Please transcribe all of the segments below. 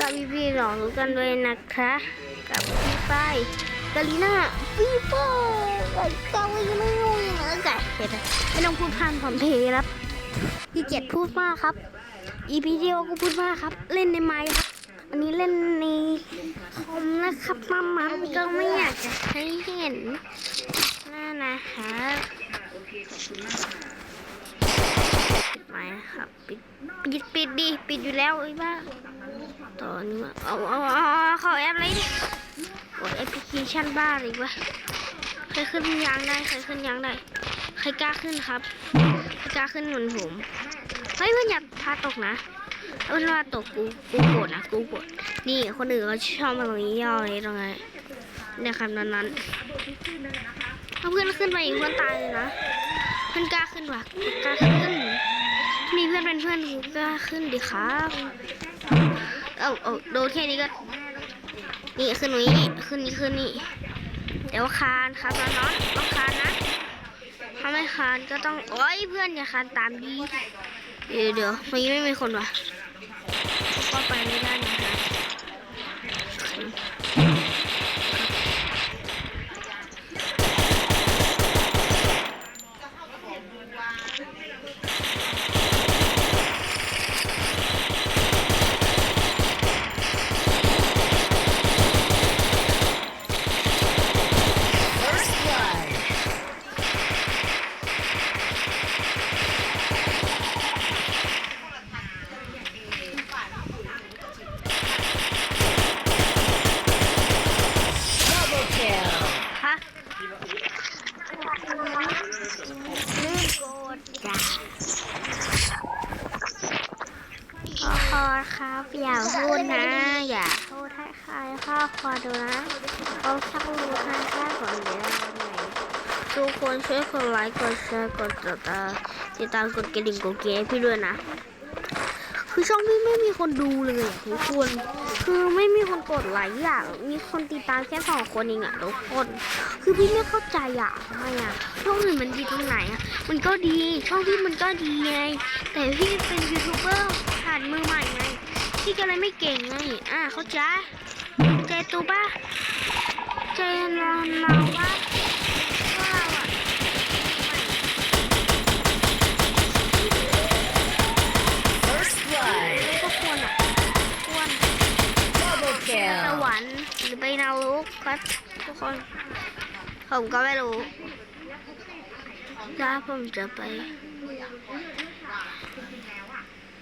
กับพี่พี่ๆน้องทุกกันด้วยนะคะ กับพี่ป้ายกาลีน่าพี่ป้ายกับกาวีไม่งงนะไก่เห็นไหมไม่ต้องพูดพันผมเพครับพี่เกียรติพูดมากครับอีพีเดียวก็พูดมากครับ เล่นในไม้ครับอันนี้เล่นในคอมนะครับมามาก็ไม่อยากจะให้เห็นน้านะครับ ปิดไม้นะครับปิดปิดปิดดิปิดอยู่แล้วไอ้บ้าตอนนี้มาเอาเอาเอาเอาเข้าแอปเลยดิกดแอปพลิเคชันบ้าเลยวะใครขึ้นยางได้ใครขึ้นยางได้ใครกล้าขึ้นครับใครกล้าขึ้นเหมือนผมเฮ้ยเพื่อนอย่าพาตกนะเพื่อนว่าตกกูกูโกรธนะกูโกรธนี่คนอื่นเขาชอบมาตรงนี้ย่อเลยตรงไงเนี่ยครับนั้นนั้นถ้าเพื่อนขึ้นไปอีกเพื่อนตายเลยนะเพื่อนกล้าขึ้นวะกล้าขึ้น มีเพื่อนเป็นเพื่อนกูก็ขึ้นดิครับเอาเอาโดนแค่นี้ก็ นี่ขึ้นนี้ขึ้นนี้ขึ้นนี่เดี๋ยวคานครับน้องๆต้องคานนะ ถ้าไม่คานก็ต้องโอ้ยเพื่อนอย่าคานตามดีเดี๋ยวเดี๋ยวเมื่อกี้ไม่มีคนวะก็ไปไม่ได้นะคะฮะลื่นโกดจ้ะขอ ขอครับ อย่าพูดนะ อย่าพูดให้ใครข้อคอดูนะเขาชักรู้ให้แค่คนเดียวไหนทุกคนช่วยกดไลค์กดแชร์กดติดตามติดตามกดกระดิ่งกดเกพี่ด้วยนะ คือช่องพี่ไม่มีคนดูเลยอะทุกคนคือไม่มีคนกดไลค์อะมีคนติดตามแค่สองคนเองอะทุกคน คือพี่ไม่เข้าใจอะทำไมอะช่องอื่นมันดีตรงไหนอะมันก็ดีช่องพี่มันก็ดีไงแต่พี่เป็นยูทูบเบอร์ผ่านมือใหม่ไง พี่ก็เลยไม่เก่งไง อะเขาจ้าใจตูปะใจเราเราว่าว่าเราอะ First blood. ก็ควรอะควร Double ส kill. วรรค์หรือไป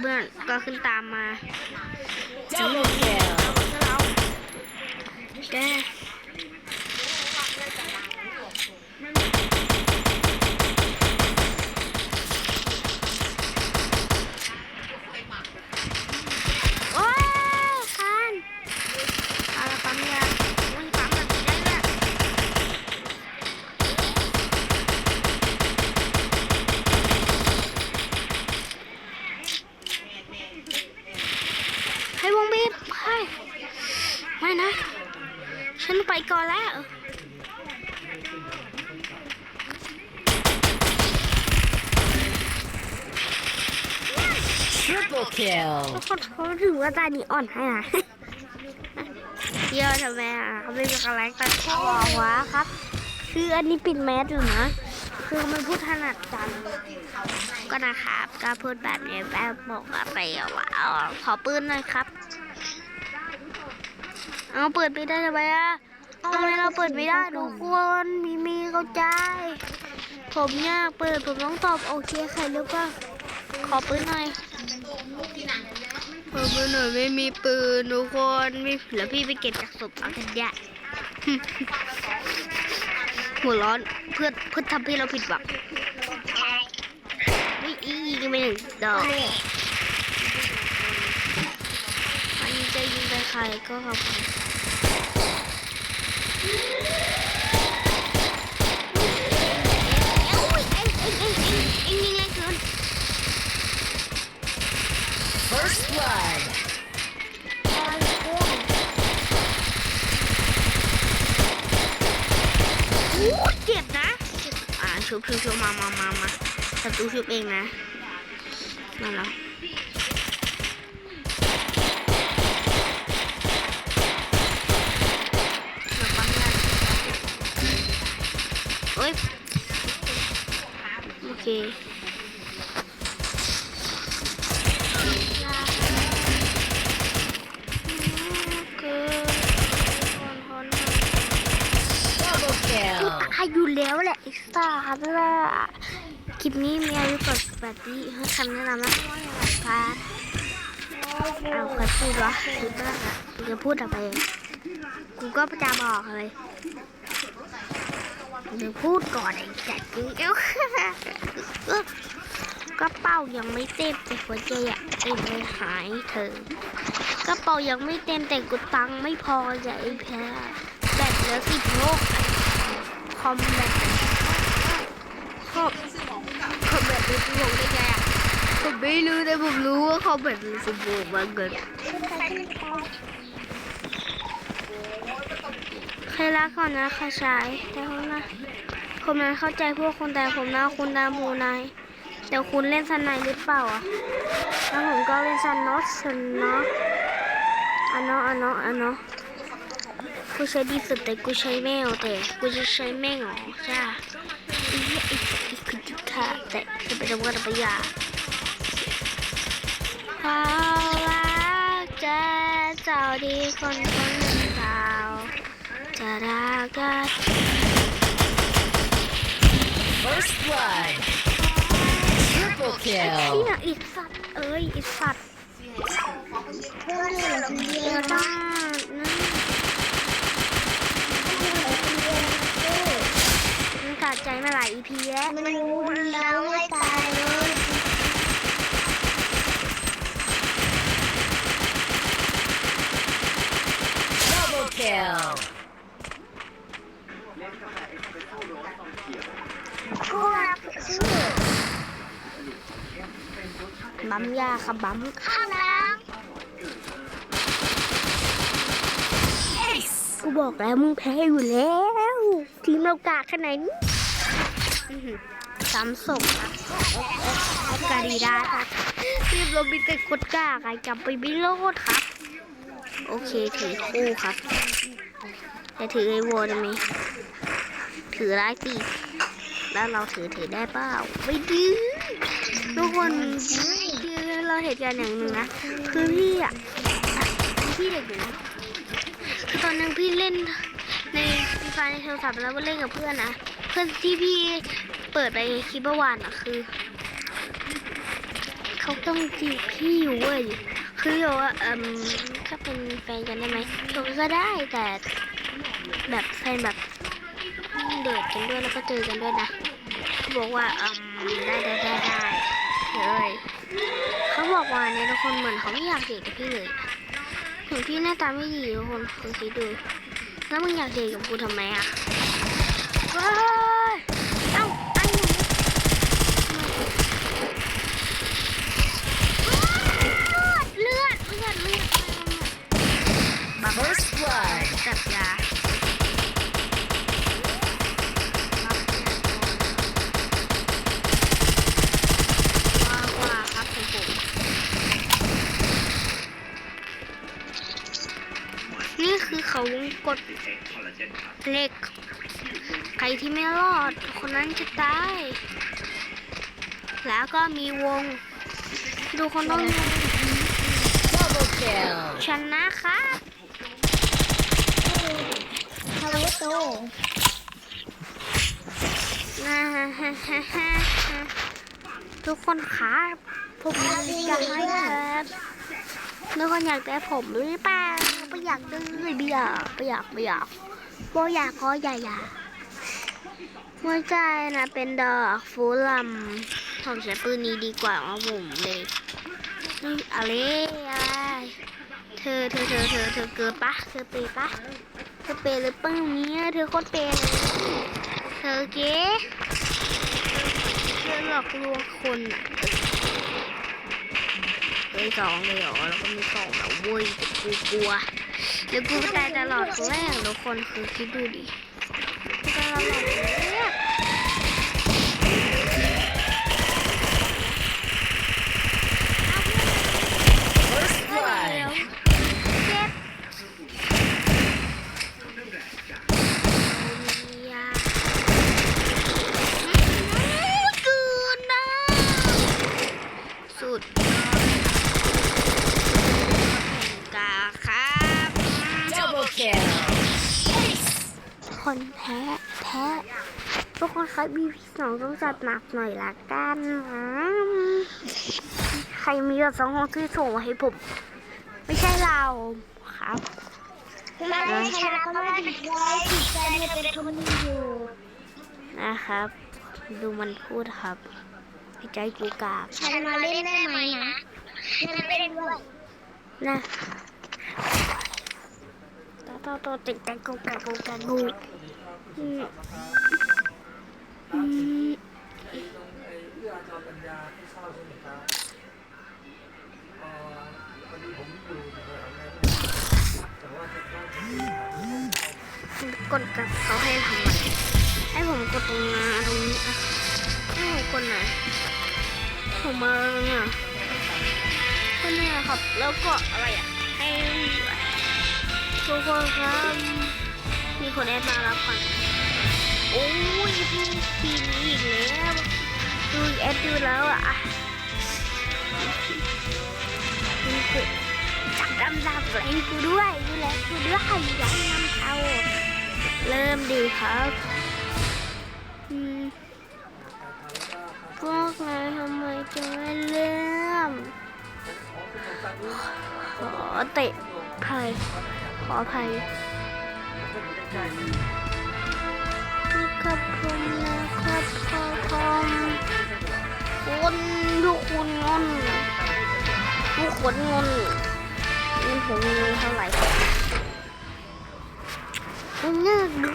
เพื่อนก็ขึ้นตามมา Double kill. เราแกโอ้ยคันเอาละปั๊มยาอุ้ยปั๊มแบบนี้ได้ด้วยให้วงบีบให้ไม่นะ ฉันไปก่อนแล้ว Triple kill. ทุกคน เขาถือว่าตานีอ่อนให้นะเยอะทำไมอะเขาไม่มีกระไรตัดคอวะครับ คืออันนี้ปิดแมสอยู่นะ คือมันพูดถนัดจัง ก็นะครับก็พูดแบบนี้แบบบอกอะไรว่าเอาขอปืนหน่อยครับ เอาเปิดไม่ได้ทำไมอะทำไมเราเปิดไม่ได้ทุกคนมีมีเข้าใจ ผมยากเปิดผมต้องตอบโอเคใครหรือเปล่าขอปืนหน่อย ขอปืนหน่อยไม่มีปืนทุกคนมีแล้วพี่ไปเก็บจากศพเอาทันยะหัวร้อนเพื่อเพื่อทำให้เราผิดหวังไม่อีกไม่หนึ่งดอกอันนี้จะยิงไปใครก็ขอบคุณ First blood. โอ้ยเจ็บนะ อ่าชุบชุบชุบมามามามาศัตรูชุบเองนะมาแล้วมาปั๊มยาโอ้ยโอเค อายุแล้วแหละไอ้สัตว์ละคลิปนี้มีอายุกว่าแบบนี้ให้คำแนะนำนะพาเอาใครพูดวะพูดบ้างอะกูจะพูดอะไรกูก็จะบอกเลยเดี๋ยวพูดก่อนไอ้จัดกูเอ้ากระเป๋ายังไม่เต็มแต่หัวใจอะเต็มเลยหายเธอกระเป๋ายังไม่เต็มแต่กูตังไม่พอจะไอ้แพ้แบตเหลือสิบโลก คอมแบตคอมคอมแบตเหลือสิบโลกได้ไงอะผมไม่รู้แต่ผมรู้ว่าคอมแบตเหลือสิบโลกมาเกินใครรักก่อนนะค่ะชายแต่ผมนะผมนั้นเข้าใจพวกคนแต่ผมนะคุณดามูนายแต่คุณเล่นสนายหรือเปล่าอะแล้วผมก็เล่นสนนอสนเนาะอันนาะอันนาะอันนาะ กูใช้ดีสุดแต่กูใช้แมวแต่กูจะใช้แมวเหรอใช่ปะอีกอีกอีกคือจุดขาดแต่จะไปทำกันไปยาความรักจะเจ้าดีคนคนหนึ่งเจ้าจะรักกัน First blood. Triple เที่ kill. ยอีสัตว์เอ้ยอีสัตว์เพื่อนเหลือคนเดียวเดี๋ยวนะนะมัน ขาดใจมาหลาย EP แล้วมันรู้แล้วไม่ตายเลย Double kill. ผู้รับชื่อบัมยาค่ะบัมข้างล้างกูบอกแล้วมึงแพ้อยู่แล้ว ทีมเรากาขนาดนี้สามศพกาดีด้ค่ะทีมเรามีแต่กดกากไงกลับไปไม่รอดครับ โอเคถือคู่ครับ จะถือไอโวได้ไหมถือได้สิแล้วเราถือถือได้เปล่าไม่ดื้อทุกคนคือเราเหตุการณ์อย่างหนึ่งนะ คือพี่อะอะพี่เด็กอยู่นะคือตอนนึงพี่เล่นใน ฟในโทรศัพท์แล้วก็เล่นกับเพื่อนนะเพื่อนที่พี่เปิดไปคลิปเมื่อวานอะคือเขาต้องจีบพี่อยู่เว้ยคือบอกว่าเอ่มถ้าเป็นแฟนกันได้ไหมตัวก็ได้แต่แบบแฟนแบบเดทกันด้วยแล้วก็เจอกันด้วยนะเขาบอกว่าเอ่มได้ได้ได้ได้เลยเขาบอกว่าเนี่ยทุกคนเหมือนเขาไม่อยากเดทกับพี่เลยถึงพี่หน้าตาไม่ดีทุกคนคุณคิดดู แล้วมึงอยากเดทกับกูทำไมอะว้า ดเหล็ก ใครที่ไม่รอด คนนั้นจะตาย แล้วก็มีวง ดูคนต้องชนะครับทะเลโตนะฮะฮะฮะฮะทุกคนครับผมอยากให้ครับทุกคนอยากได้ผมหรือเปล่า ไม่อยากได้ไม่อยากไม่อยากไม่อยากไม่อยากก็อย่าอย่าหัวใจนะเป็นดอกฟูลัมผมใช้ปืนนี้ดีกว่าเอาผมเลยนี่อะไรอะไรเธอเธอเธอเธอเธอเกิดปะเธอเปย์ปะเธอเปย์หรือเปล่าเนี่ยเธอโคตรเปย์เลยเธอเก๋เธอหลอกลวงคนอะ เฮ้ยสองเลยเหรอแล้วก็มีสองแล้วเว้ยกูกลัวแล้วกูตายตลอดแรกทุกคนคือคิดดูดิกูตายตลอดเลยอะ First เดี๋ยว blood. เจ็บยากืนนะสุดกาครับ Double kill. คนแพ้แพ้ทุกคนครับบีพีสองต้องจัดหนักหน่อยละกันนะใครมีแบบสองห้องที่ส่งมาให้ผม ไม่ใช่เราครับไม่ชนะก็ไม่ดีเลยจิตใจเนี่ยเป็นคนดีอยู่นะครับ ดูมันพูดครับให้ใจกูกราบฉันมาเล่นได้ไหมนะฉันเล่นด้วยนะ ต่อต่อต่อติดแต่กูกรากูกรากูกดกับเขาให้ทำไมให้ผมกดตรงงานตรงนี้อะให้ผมกดไหนผมมาเนี่ยก็เนี่ยครับ แล้วก็อะไรอะ ให้ ทุกคนครับ มีคนแอดมารับก่อนโอ้ยพี่ทีนี้อีกแล้วดูแอดดูแล้วอะนี่คือจับดำดับแรงกูด้วยดูแลกูด้วยอยังนำเขาเริ่มดีครับพวกนายทำไมจะไม่เริ่มขอเตะภัย ขออภัยนะครับผมนะครับขอพอมคนทุกคนงอนทุกคนงอนเงินผมมีเท่าไหร่มันน่าดู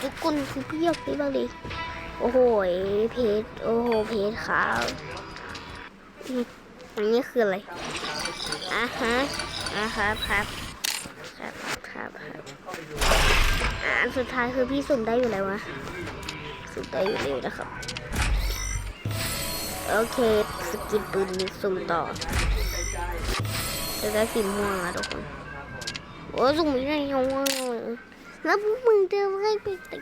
ทุกคนคือเพียบไปบ้างดิโอ้โหเพจโอ้โหเพจขาวอันนี้คืออะไรอ่าฮะอ่าครับครับครับครับครับ อันสุดท้ายคือพี่สุ่มได้อยู่แล้ววะ สุ่มได้อยู่แล้วนะครับ โอเค สกินปืนนี้สุ่มต่อ จะได้สีม่วงอะทุกคนโอ้สุ่มไม่ได้ยังวะแล้วพวกมึงจะไม่ไปตี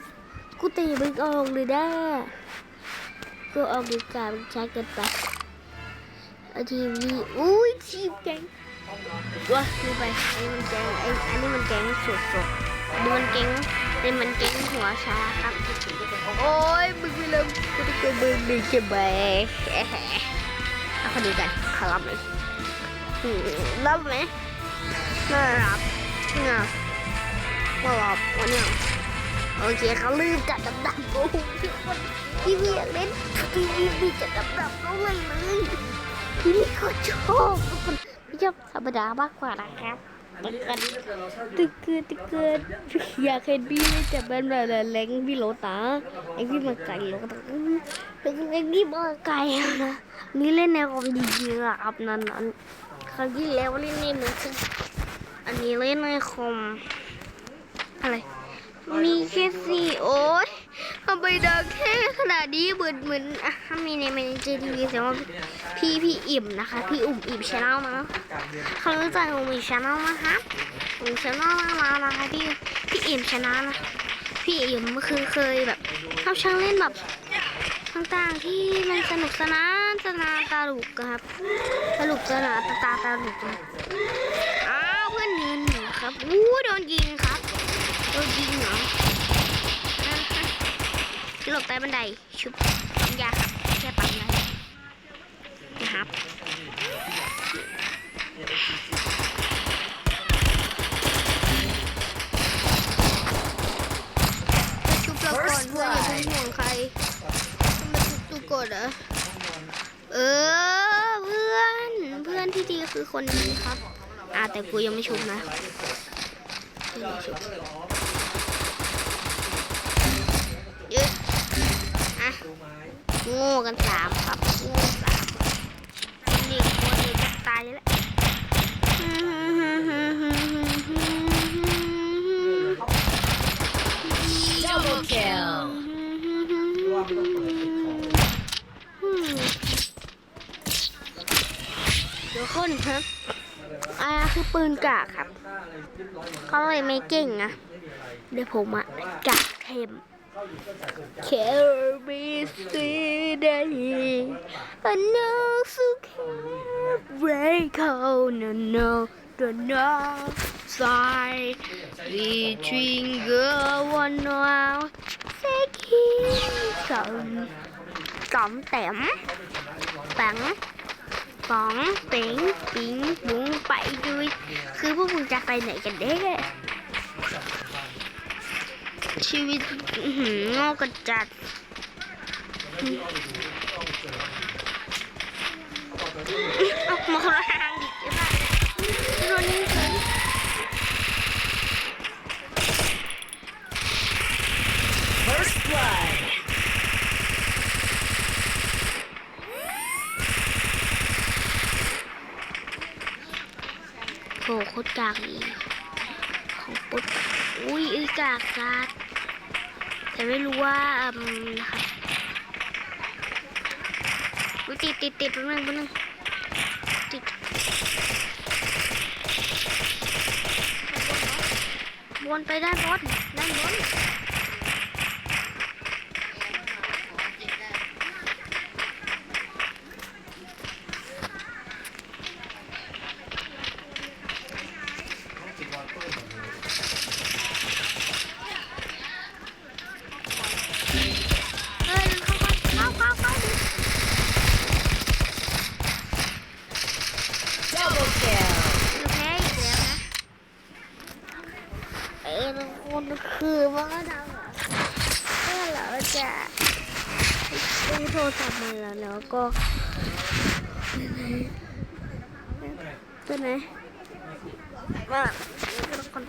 กูตีมึงออกเลยได้กูออกดีกว่ามันช้าเกินไปเอาทีวีอุ้ยทีมแกงว้าดูไปไอ้มันแกงไอ้อันนี้มันแกงสดส ดูมันแกงเป็นมันแกงหัวชาครับโอ้ยมึงไม่เริ่มกูจะเกิดมึงดีใช่ไหมเอาคนดีกันขารับไหมรับไหมไม่รับเนี่ยไม่รับวันนี้โอเคเขาลืมจัดดับดับโอ้โหพี่คนพี่อยากเล่นพี่พี่พี่จัดดับดับเขาเลยเลยพี่นี่เขาชอบทุกคนพี่ชอบธรรมดามากกว่านะครับ ตึกกันตึกเกินตึกเกินอยากเห็นพี่จะเป็นแบบแรงพี่โลตาไอพี่มาไก่โลตาถึงพี่มาไก่นะนี่เล่นในคอมดีจริงอะครับนั้นนั้นครั้งที่แล้วเล่นในมือถืออันนี้เล่นในคอมอะไรมีแค่สี่โอ๊ย ทำไมดังแค่ขนาดนี้เหมือนเหมือนอะถ้ามีในเมนเจทีวีแสดงว่าพี่พี่อิ่มนะคะ พี่อุ่มอิ่มชาแนลนะเขารู้จักอุ่มอิ่มชาแนลนะคะอุ่มชาแนลมาแล้วนะคะพี่พี่อิ่มชาแนลนะพี่อิ่มคือเคยแบบทำช่างเล่นแบบต่างๆที่มันสนุกสนานสนานตาลุกครับสนุกสนานตาตาตาลุกอ้าวเพื่อนเนินหนูครับอู้โดนยิงครับโดนยิงเหรออ่าะ หลบใต้บันไดชุบปั๊มยาครับแค่ปั๊มยานะครับชุบเราก่อนเพื่อนอย่าเพิ่งห่วงใครทำไมชุบตูกดอะเออเพื่อนเพื่อนที่ดีคือคนนี้ครับอ่าแต่กูยังไม่ชุบนะกูยังไม่ชุบยึดอ่ะโง่กันสามครับโง่สามคนนี้คนนี้จะตายแล้ว Double kill. เดี๋ยวคนครับอ่าคือปืนกากครับเขาเลยไม่เก่งนะเดี๋ยวผมอะกากเข็ม เคบีซีได้อันนั้นสุขเรย์เขาโนโนโดนโนไซดีทริงเกอร์วันนาวเซ็กกี้สองสองแต้มปังสองปิงปิงบุ้งไปด้วย คือพวกมึงจะไปไหนกันเด้ ชีวิตโงอกระจัดเอามาคนละทางดิใช่ปะโดนยิงเลย First blood. โหโคตรกากเลยของปุ๊บอุ้ยอุ้ยกากกาก แต่ไม่รู้ว่าอืมนะคะอุ้ยติดติดติดแป๊บนึงแป๊บนึงติดวนไปด้านบนด้านบนเฮ้ยเข้าเข้าเข้าเข้า Double kill. โอเคอีกแล้วนะเออทุกคนคือว่าเราก็เราจะซื้อโทรศัพท์มา แล้วแล้วก็ตัวไหนมาทุกคน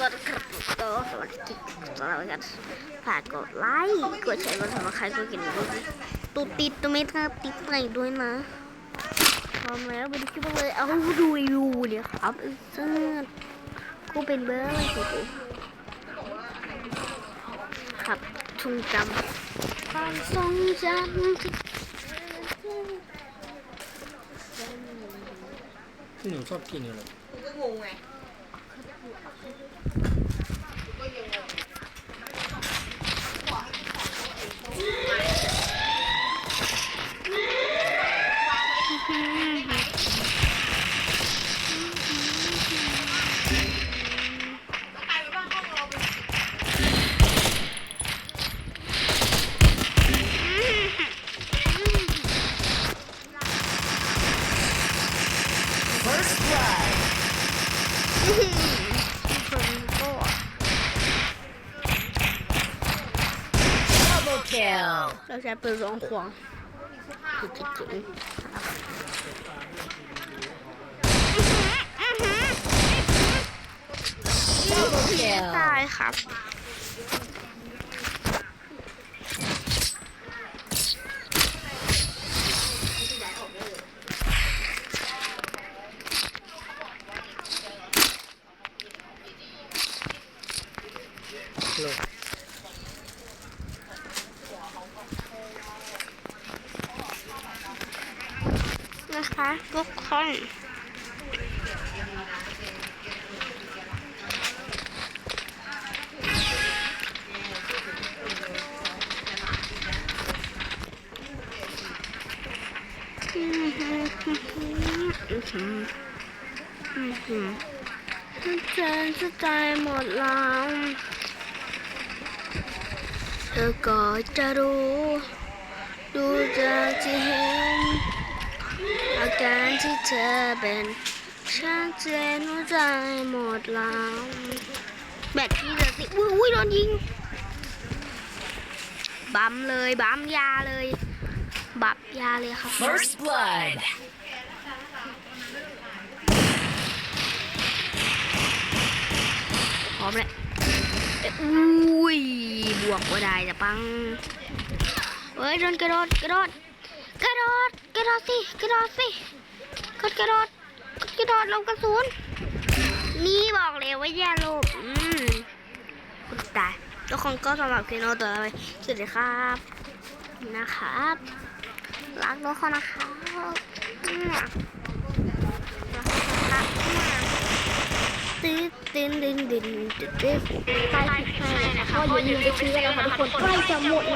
กดกดกดสวัสดีสวัสดีครับฝากกดไลค์กดแชร์กดซับสไครกดกระดิ่งด้วยตุดติดตัวเม็ดครับติดไหนด้วยนะพร้อมแล้วไปดูคลิปกันเลยเอาดูอยู่เดี๋ยวครับเสื้อกูเป็นเบอร์อะไรกูครับทรงจำความทรงจำ หนูชอบกินอะไร เราใช้ปืนร้องควงคือจริง Double ๆ kill. ตายครับ เลย นะคะทุกคน ใจจะใจหมดแล้วเธอก็จะรู้ ดูจากที่เห็นอาการที่เธอเป็นชัดเจนหัวใจหมดแล้วแบตที่เหลือสิอุ้ยอุ้ยโดนยิงบัมเลยบัมยาเลย บับยาเลยครับ First blood. ร้อมแล้วเอ้ยอุ้ยบวกก็ได้จะปังเฮ้ยโดนกระโดดกระโดดกระโดดกระโดดสิกระโดดสิกดกระโดดกดกระโดดลงกระสุนนี่บอกเลยว่าอย่าลงอืมกดตายทุกคนก็สำหรับคลิปโนตัวไปสวัสดีครับ นะครับรักทุกคนนะครับอืมรักทุกคนครับ ตื้อตื้นดึงดึงตื้อตื้อใช่ใช่นะคะก็อย่าลืมไปซื้อกันนะคะทุกคนใกล้จะหมดแล้ว